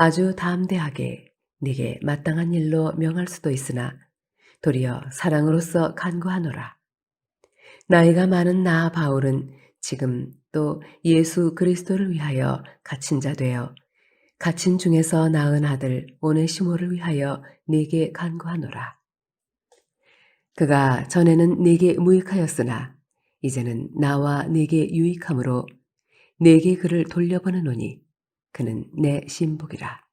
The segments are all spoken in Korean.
아주 담대하게 네게 마땅한 일로 명할 수도 있으나 도리어 사랑으로서 간구하노라. 나이가 많은 나 바울은 지금 또 예수 그리스도를 위하여 갇힌 자 되어 갇힌 중에서 낳은 아들 오네시모를 위하여 네게 간구하노라. 그가 전에는 네게 무익하였으나 이제는 나와 네게 유익함으로 네게 그를 돌려보내노니 그는 내 신복이라.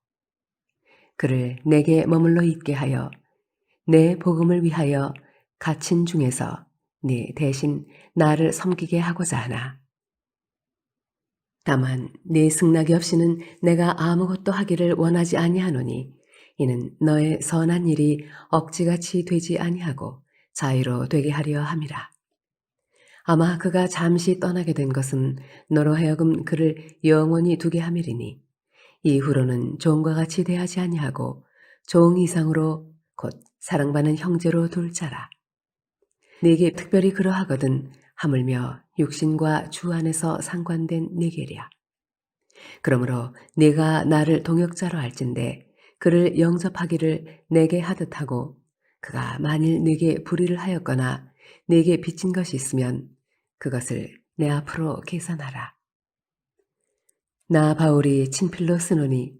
그를 내게 머물러 있게 하여 내 복음을 위하여 갇힌 중에서 네 대신 나를 섬기게 하고자 하나. 다만 네 승낙이 없이는 내가 아무것도 하기를 원하지 아니하노니 이는 너의 선한 일이 억지같이 되지 아니하고 자유로 되게 하려 함이라. 아마 그가 잠시 떠나게 된 것은 너로 하여금 그를 영원히 두게 함이리니 이후로는 종과 같이 대하지 아니하고 종 이상으로 곧 사랑받는 형제로 둘 자라. 네게 특별히 그러하거든 하물며 육신과 주 안에서 상관된 네게랴. 그러므로 네가 나를 동역자로 할진대 그를 영접하기를 내게 하듯 하고 그가 만일 네게 불의를 하였거나 네게 빚진 것이 있으면 그것을 내 앞으로 계산하라. 나 바울이 친필로 쓰노니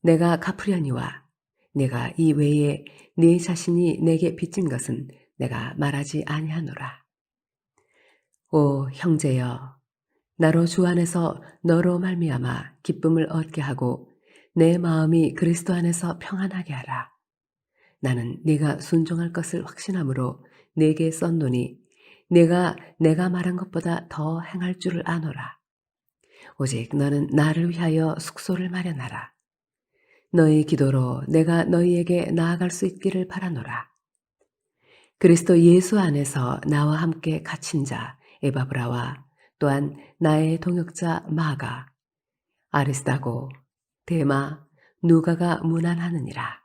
내가 갚으려니와 내가 이 외에 네 자신이 내게 빚진 것은 내가 말하지 아니하노라. 오 형제여 나로 주 안에서 너로 말미암아 기쁨을 얻게 하고 내 마음이 그리스도 안에서 평안하게 하라. 나는 네가 순종할 것을 확신함으로 네게 썼노니 내가 내가 말한 것보다 더 행할 줄을 아노라. 오직 너는 나를 위하여 숙소를 마련하라. 너희 기도로 내가 너희에게 나아갈 수 있기를 바라노라. 그리스도 예수 안에서 나와 함께 갇힌 자 에바브라와 또한 나의 동역자 마가 아리스다고 데마 누가가 문안하느니라.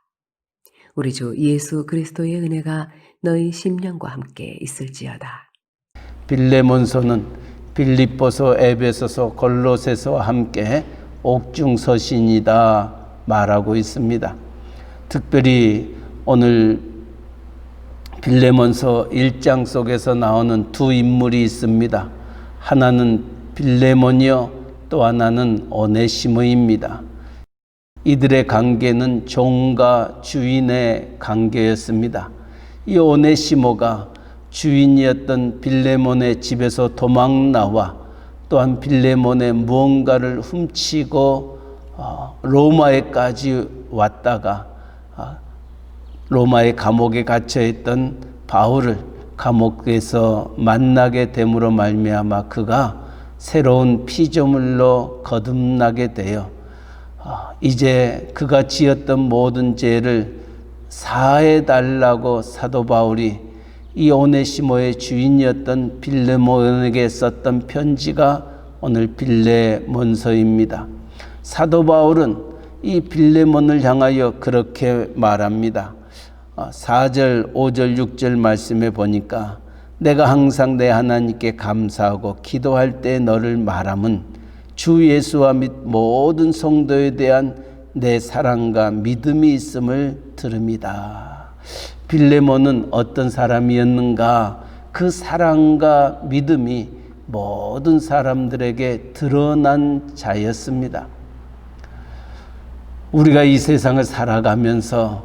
우리 주 예수 그리스도의 은혜가 너희 심령과 함께 있을지어다. 빌레몬서는 빌립보서, 에베소서, 골로새서와 함께 옥중서신이다 말하고 있습니다. 특별히 오늘 빌레몬서 1장 속에서 나오는 두 인물이 있습니다. 하나는 빌레몬이요 또 하나는 오네시모입니다. 이들의 관계는 종과 주인의 관계였습니다. 이 오네시모가 주인이었던 빌레몬의 집에서 도망 나와 또한 빌레몬의 무언가를 훔치고 어, 로마에까지 왔다가 어, 로마의 감옥에 갇혀 있던 바울을 감옥에서 만나게 됨으로 말미암아 그가 새로운 피조물로 거듭나게 되어 어, 이제 그가 지었던 모든 죄를 사해 달라고 사도 바울이 이 오네시모의 주인이었던 빌레몬에게 썼던 편지가 오늘 빌레몬서입니다. 사도 바울은 이 빌레몬을 향하여 그렇게 말합니다. 4절, 5절, 6절 말씀에 보니까 내가 항상 내 하나님께 감사하고 기도할 때 너를 말함은 주 예수와 및 모든 성도에 대한 내 사랑과 믿음이 있음을 들음이다. 빌레몬은 어떤 사람이었는가? 그 사랑과 믿음이 모든 사람들에게 드러난 자였습니다. 우리가 이 세상을 살아가면서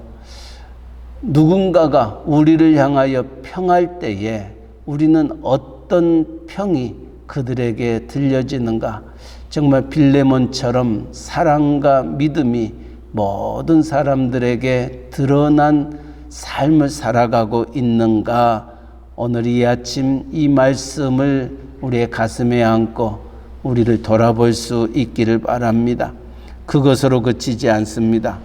누군가가 우리를 향하여 평할 때에 우리는 어떤 평이 그들에게 들려지는가? 정말 빌레몬처럼 사랑과 믿음이 모든 사람들에게 드러난 삶을 살아가고 있는가? 오늘 이 아침 이 말씀을 우리의 가슴에 안고 우리를 돌아볼 수 있기를 바랍니다. 그것으로 그치지 않습니다.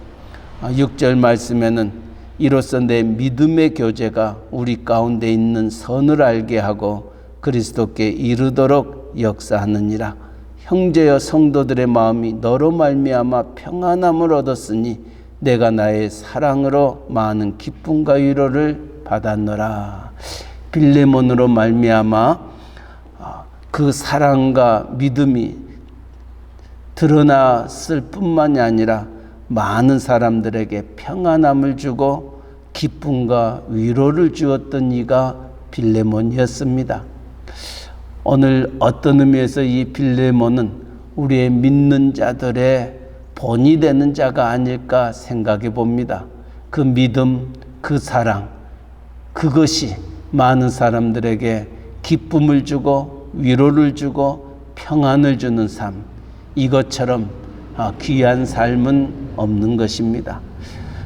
6절 말씀에는 이로써 내 믿음의 교제가 우리 가운데 있는 선을 알게 하고 그리스도께 이르도록 역사하느니라. 형제여 성도들의 마음이 너로 말미암아 평안함을 얻었으니 내가 나의 사랑으로 많은 기쁨과 위로를 받았노라. 빌레몬으로 말미암아 아, 그 사랑과 믿음이 드러났을 뿐만이 아니라 많은 사람들에게 평안함을 주고 기쁨과 위로를 주었던 이가 빌레몬이었습니다. 오늘 어떤 의미에서 이 빌레몬은 우리의 믿는 자들의 본이 되는 자가 아닐까 생각해 봅니다. 그 믿음, 그 사랑, 그것이 많은 사람들에게 기쁨을 주고 위로를 주고 평안을 주는 삶, 이것처럼 아, 귀한 삶은 없는 것입니다.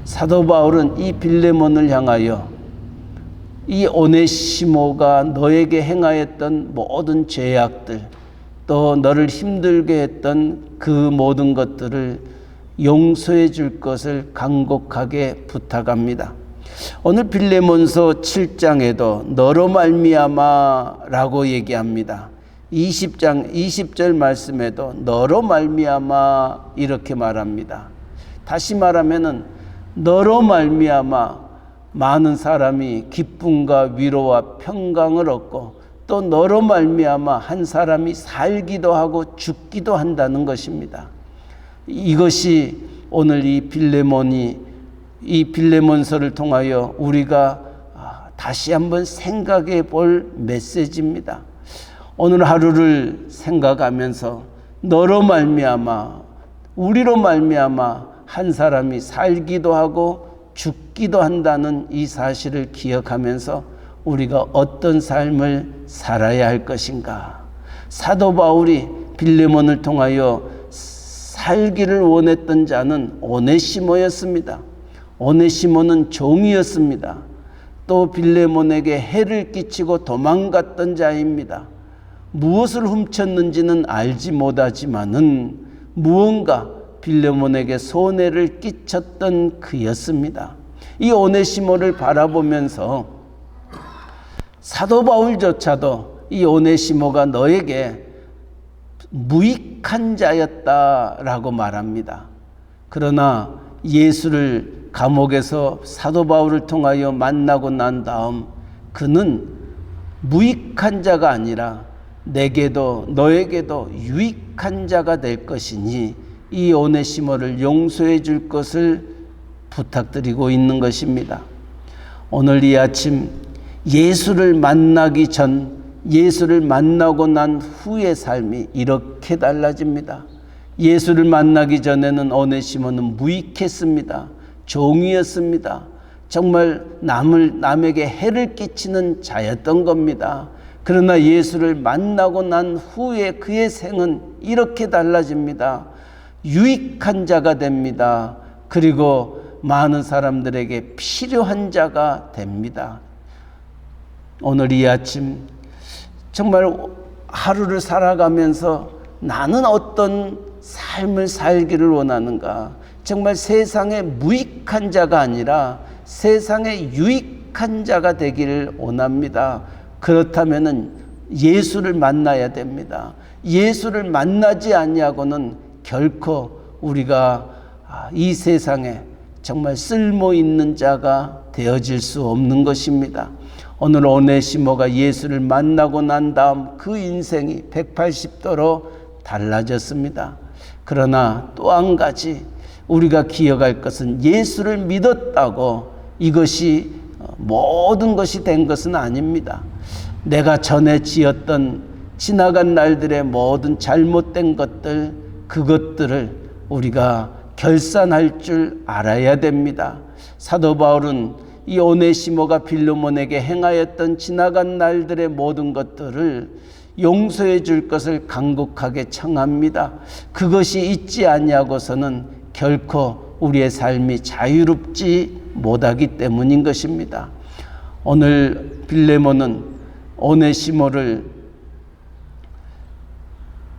사도 바울은 이 빌레몬을 향하여 이 오네시모가 너에게 행하였던 모든 죄악들 또 너를 힘들게 했던 그 모든 것들을 용서해 줄 것을 간곡하게 부탁합니다. 오늘 빌레몬서 7장에도 너로 말미암아라고 얘기합니다. 20장 20절 말씀에도 너로 말미암아 이렇게 말합니다. 다시 말하면은 너로 말미암아 많은 사람이 기쁨과 위로와 평강을 얻고 또 너로 말미암아 한 사람이 살기도 하고 죽기도 한다는 것입니다. 이것이 오늘 이 빌레몬이 이 빌레몬서를 통하여 우리가 아, 다시 한번 생각해 볼 메시지입니다. 오늘 하루를 생각하면서 너로 말미암아 우리로 말미암아 한 사람이 살기도 하고 죽기도 한다는 이 사실을 기억하면서 우리가 어떤 삶을 살아야 할 것인가? 사도 바울이 빌레몬을 통하여 살기를 원했던 자는 오네시모였습니다. 오네시모는 종이었습니다. 또 빌레몬에게 해를 끼치고 도망갔던 자입니다. 무엇을 훔쳤는지는 알지 못하지만은 무언가 빌레몬에게 손해를 끼쳤던 그였습니다. 이 오네시모를 바라보면서 사도 바울조차도 이 오네시모가 너에게 무익한 자였다라고 말합니다. 그러나 예수를 감옥에서 사도 바울을 통하여 만나고 난 다음 그는 무익한 자가 아니라 내게도 너에게도 유익한 자가 될 것이니 이 오네시모를 용서해 줄 것을 부탁드리고 있는 것입니다. 오늘 이 아침 예수를 만나기 전 예수를 만나고 난 후의 삶이 이렇게 달라집니다. 예수를 만나기 전에는 오네시모는 무익했습니다. 종이었습니다. 정말 남을 남에게 해를 끼치는 자였던 겁니다. 그러나 예수를 만나고 난 후에 그의 생은 이렇게 달라집니다. 유익한 자가 됩니다. 그리고 많은 사람들에게 필요한 자가 됩니다. 오늘 이 아침 정말 하루를 살아가면서 나는 어떤 삶을 살기를 원하는가? 정말 세상에 무익한 자가 아니라 세상에 유익한 자가 되기를 원합니다. 그렇다면은 예수를 만나야 됩니다. 예수를 만나지 아니하고는 결코 우리가 아, 이 세상에 정말 쓸모 있는 자가 되어질 수 없는 것입니다. 오늘 오네시모가 예수를 만나고 난 다음 그 인생이 180도로 달라졌습니다. 그러나 또 한 가지 우리가 기억할 것은 예수를 믿었다고 이것이 모든 것이 된 것은 아닙니다. 내가 전에 지었던 지나간 날들의 모든 잘못된 것들, 그것들을 우리가 결산할 줄 알아야 됩니다. 사도 바울은 이 오네시모가 빌레몬에게 행하였던 지나간 날들의 모든 것들을 용서해 줄 것을 간곡하게 청합니다. 그것이 있지 아니하고서는 결코 우리의 삶이 자유롭지 못하기 때문인 것입니다. 오늘 빌레몬은 오네시모를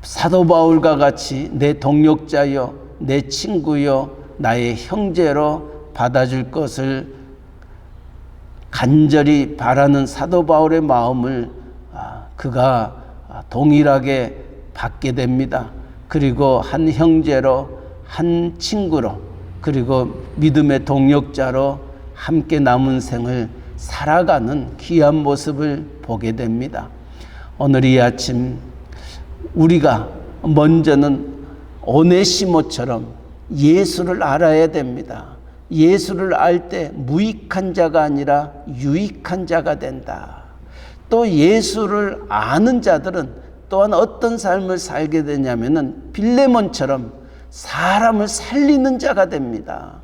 사도 바울과 같이 내 동력자여 내 친구여 나의 형제로 받아줄 것을 간절히 바라는 사도 바울의 마음을 아, 그가 동일하게 받게 됩니다. 그리고 한 형제로 한 친구로 그리고 믿음의 동력자로 함께 남은 생을 살아가는 귀한 모습을 보게 됩니다. 오늘 이 아침 우리가 먼저는 오네시모처럼 예수를 알아야 됩니다. 예수를 알 때 무익한 자가 아니라 유익한 자가 된다. 또 예수를 아는 자들은 또한 어떤 삶을 살게 되냐면은 빌레몬처럼 사람을 살리는 자가 됩니다.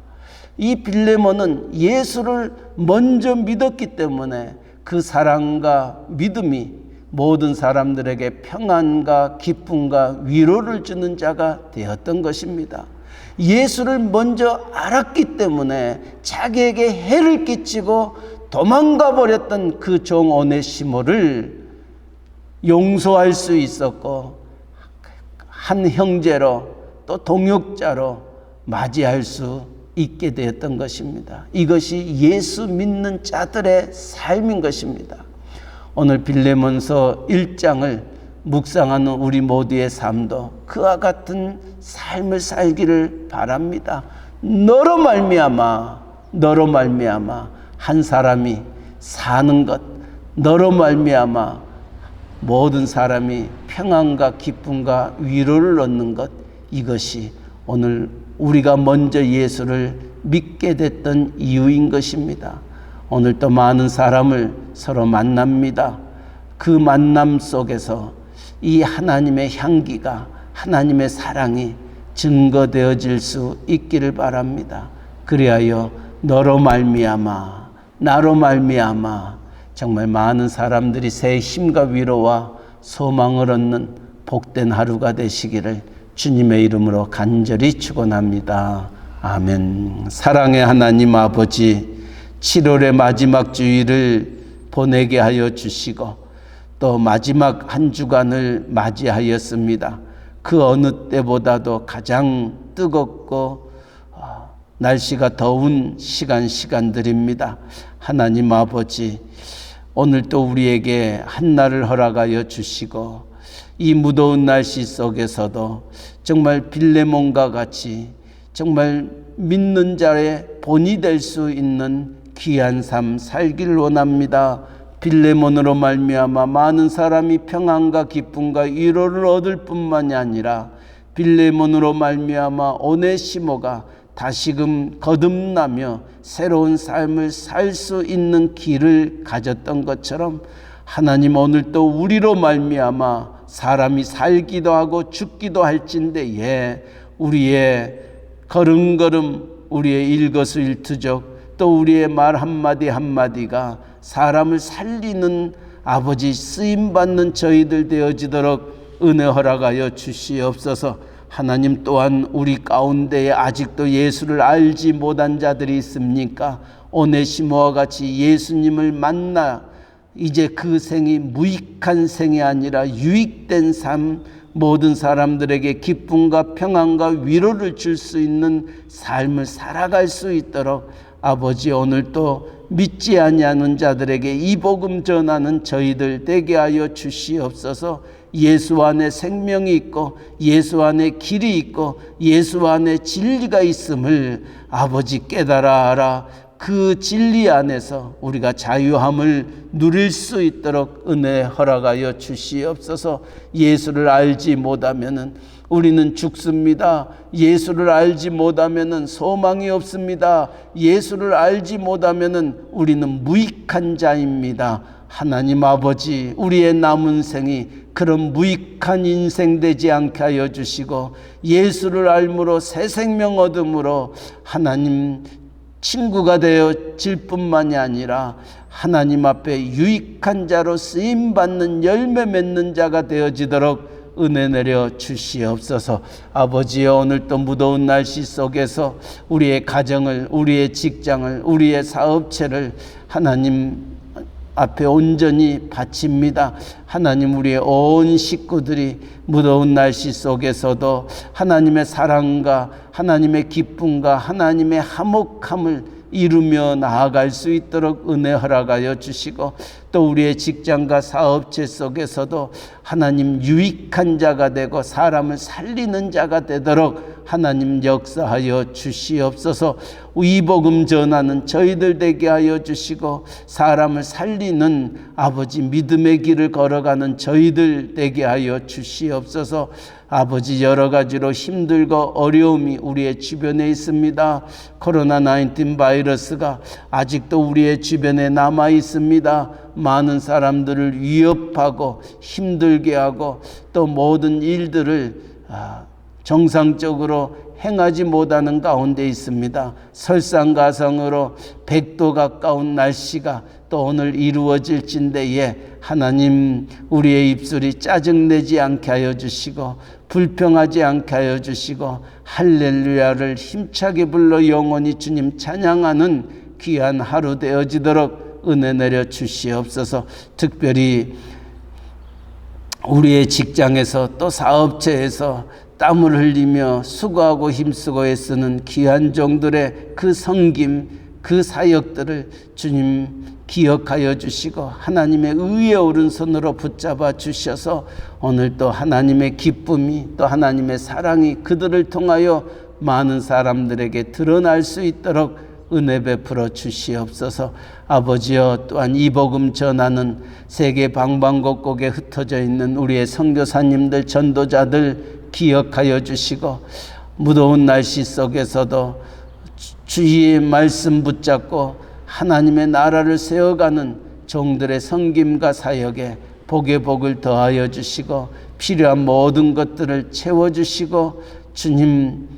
이 빌레몬은 예수를 먼저 믿었기 때문에 그 사랑과 믿음이 모든 사람들에게 평안과 기쁨과 위로를 주는 자가 되었던 것입니다. 예수를 먼저 알았기 때문에 자기에게 해를 끼치고 도망가 버렸던 그 종 오네시모를 용서할 수 있었고 한 형제로 또 동역자로 맞이할 수 있게 되었던 것입니다. 이것이 예수 믿는 자들의 삶인 것입니다. 오늘 빌레몬서 1장을 묵상하는 우리 모두의 삶도 그와 같은 삶을 살기를 바랍니다. 너로 말미암아 너로 말미암아 한 사람이 사는 것 너로 말미암아 모든 사람이 평안과 기쁨과 위로를 얻는 것 이것이 오늘 우리가 먼저 예수를 믿게 됐던 이유인 것입니다. 오늘 또 많은 사람을 서로 만납니다. 그 만남 속에서 이 하나님의 향기가 하나님의 사랑이 증거되어질 수 있기를 바랍니다. 그리하여 너로 말미암아 나로 말미암아 정말 많은 사람들이 새 힘과 위로와 소망을 얻는 복된 하루가 되시기를 주님의 이름으로 간절히 축원합니다. 아멘. 사랑의 하나님 아버지 7월의 마지막 주일을 보내게 하여 주시고 또 마지막 한 주간을 맞이하였습니다. 그 어느 때보다도 가장 뜨겁고 어, 날씨가 더운 시간 시간들입니다. 하나님 아버지 오늘 또 우리에게 한날을 허락하여 주시고 이 무더운 날씨 속에서도 정말 빌레몬과 같이 정말 믿는 자의 본이 될 수 있는 귀한 삶 살기를 원합니다. 빌레몬으로 말미암아 많은 사람이 평안과 기쁨과 위로를 얻을 뿐만이 아니라 빌레몬으로 말미암아 오네시모가 다시금 거듭나며 새로운 삶을 살 수 있는 길을 가졌던 것처럼 하나님 오늘 또 우리로 말미암아 사람이 살기도 하고 죽기도 할진대에 우리의 걸음걸음 우리의 일거수일투족 또 우리의 말 한마디 한마디가 사람을 살리는 아버지 쓰임 받는 저희들 되어지도록 은혜 허락하여 주시옵소서. 하나님 또한 우리 가운데에 아직도 예수를 알지 못한 자들이 있습니까? 오네시모와 같이 예수님을 만나 이제 그 생이 무익한 생이 아니라 유익된 삶 모든 사람들에게 기쁨과 평안과 위로를 줄 수 있는 삶을 살아갈 수 있도록 아버지 오늘 또 믿지 아니하는 자들에게 이 복음 전하는 저희들 되게 하여 주시옵소서. 예수 안에 생명이 있고 예수 안에 길이 있고 예수 안에 진리가 있음을 아버지 깨달아 알아 그 진리 안에서 우리가 자유함을 누릴 수 있도록 은혜 허락하여 주시옵소서. 예수를 알지 못하면은 우리는 죽습니다. 예수를 알지 못하면은 소망이 없습니다. 예수를 알지 못하면은 우리는 무익한 자입니다. 하나님 아버지, 우리의 남은 생이 그런 무익한 인생 되지 않게 하여 주시고 예수를 알므로 새 생명 얻음으로 하나님 친구가 되어질 뿐만이 아니라 하나님 앞에 유익한 자로 쓰임 받는 열매 맺는 자가 되어지도록 은혜 내려 주시옵소서. 아버지여 오늘 또 무더운 날씨 속에서 우리의 가정을 우리의 직장을 우리의 사업체를 하나님 앞에 온전히 바칩니다. 하나님 우리의 온 식구들이 무더운 날씨 속에서도 하나님의 사랑과 하나님의 기쁨과 하나님의 화목함을 이루며 나아갈 수 있도록 은혜 허락하여 주시고 또 우리의 직장과 사업체 속에서도 하나님 유익한 자가 되고 사람을 살리는 자가 되도록 하나님 역사하여 주시옵소서 이 복음 전하는 저희들 되게 하여 주시고 사람을 살리는 아버지 믿음의 길을 걸어가는 저희들 되게 하여 주시옵소서 아버지 여러 가지로 힘들고 어려움이 우리의 주변에 있습니다. 코로나 19 바이러스가 아직도 우리의 주변에 남아 있습니다. 많은 사람들을 위협하고 힘들게 하고 또 모든 일들을 아, 정상적으로 행하지 못하는 가운데 있습니다. 설상가상으로 100도 가까운 날씨가 또 오늘 이루어질진데에 하나님 우리의 입술이 짜증내지 않게 하여 주시고 불평하지 않게 하여 주시고 할렐루야를 힘차게 불러 영원히 주님 찬양하는 귀한 하루 되어지도록 은혜 내려 주시옵소서. 특별히 우리의 직장에서 또 사업체에서 땀을 흘리며 수고하고 힘쓰고 애쓰는 귀한 종들의 그 성김, 그 사역들을 주님 기억하여 주시고 하나님의 의에 오른손으로 붙잡아 주셔서 오늘 또 하나님의 기쁨이 또 하나님의 사랑이 그들을 통하여 많은 사람들에게 드러날 수 있도록 은혜 베풀어 주시옵소서. 아버지여 또한 이 복음 전하는 세계 방방곡곡에 흩어져 있는 우리의 선교사님들 전도자들 기억하여 주시고 무더운 날씨 속에서도 주의 말씀 붙잡고 하나님의 나라를 세워가는 종들의 성김과 사역에 복의 복을 더하여 주시고 필요한 모든 것들을 채워 주시고 주님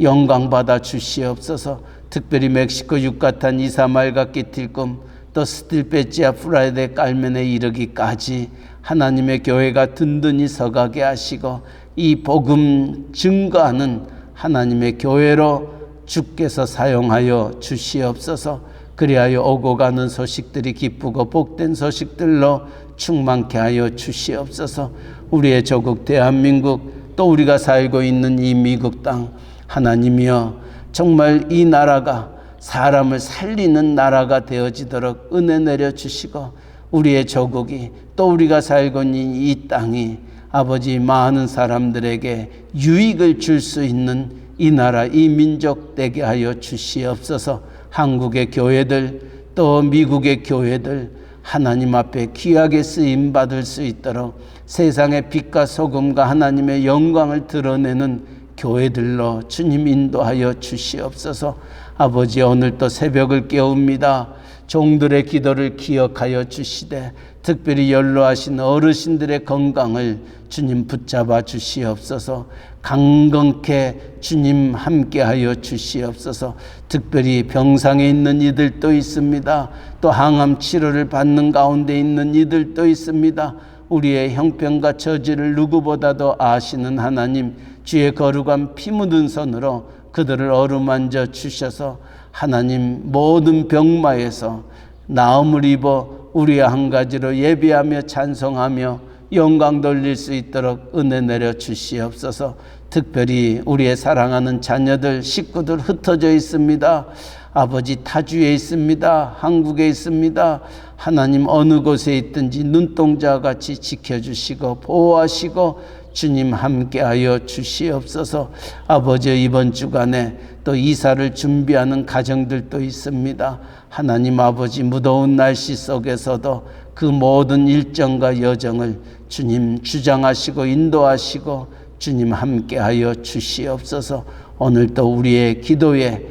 영광 받아 주시옵소서. 특별히 멕시코 유카탄 이사말과 끼틸꿈 또 스틸페지아 프라이데 깔면에 이르기까지 하나님의 교회가 든든히 서가게 하시고 이 복음 증거하는 하나님의 교회로 주께서 사용하여 주시옵소서. 그리하여 오고 가는 소식들이 기쁘고 복된 소식들로 충만케 하여 주시옵소서. 우리의 조국 대한민국 또 우리가 살고 있는 이 미국 땅 하나님이여 정말 이 나라가 사람을 살리는 나라가 되어지도록 은혜 내려 주시고 우리의 조국이 또 우리가 살고 있는 이 땅이 아버지 많은 사람들에게 유익을 줄 수 있는 이 나라 이 민족 되게 하여 주시옵소서. 한국의 교회들 또 미국의 교회들 하나님 앞에 귀하게 쓰임 받을 수 있도록 세상의 빛과 소금과 하나님의 영광을 드러내는 교회들로 주님 인도하여 주시옵소서. 아버지 오늘 또 새벽을 깨웁니다. 종들의 기도를 기억하여 주시되 특별히 연로하신 어르신들의 건강을 주님 붙잡아 주시옵소서. 강건케 주님 함께하여 주시옵소서. 특별히 병상에 있는 이들도 있습니다. 또 항암 치료를 받는 가운데 있는 이들도 있습니다. 우리의 형편과 처지를 누구보다도 아시는 하나님, 주의 거룩한 피 묻은 손으로 그들을 어루만져 주셔서 하나님 모든 병마에서 나음을 입어 우리의 한 가지로 예비하며 찬송하며 영광 돌릴 수 있도록 은혜 내려 주시옵소서. 특별히 우리의 사랑하는 자녀들, 식구들 흩어져 있습니다. 아버지 타주에 있습니다. 한국에 있습니다. 하나님 어느 곳에 있든지 눈동자 같이 지켜주시고 보호하시고 주님 함께하여 주시옵소서. 아버지 이번 주간에 또 이사를 준비하는 가정들도 있습니다. 하나님 아버지 무더운 날씨 속에서도 그 모든 일정과 여정을 주님 주장하시고 인도하시고 주님 함께하여 주시옵소서. 오늘도 우리의 기도에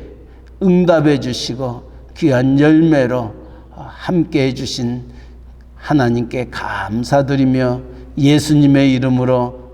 응답해 주시고 귀한 열매로 함께 해 주신 하나님께 감사드리며 예수님의 이름으로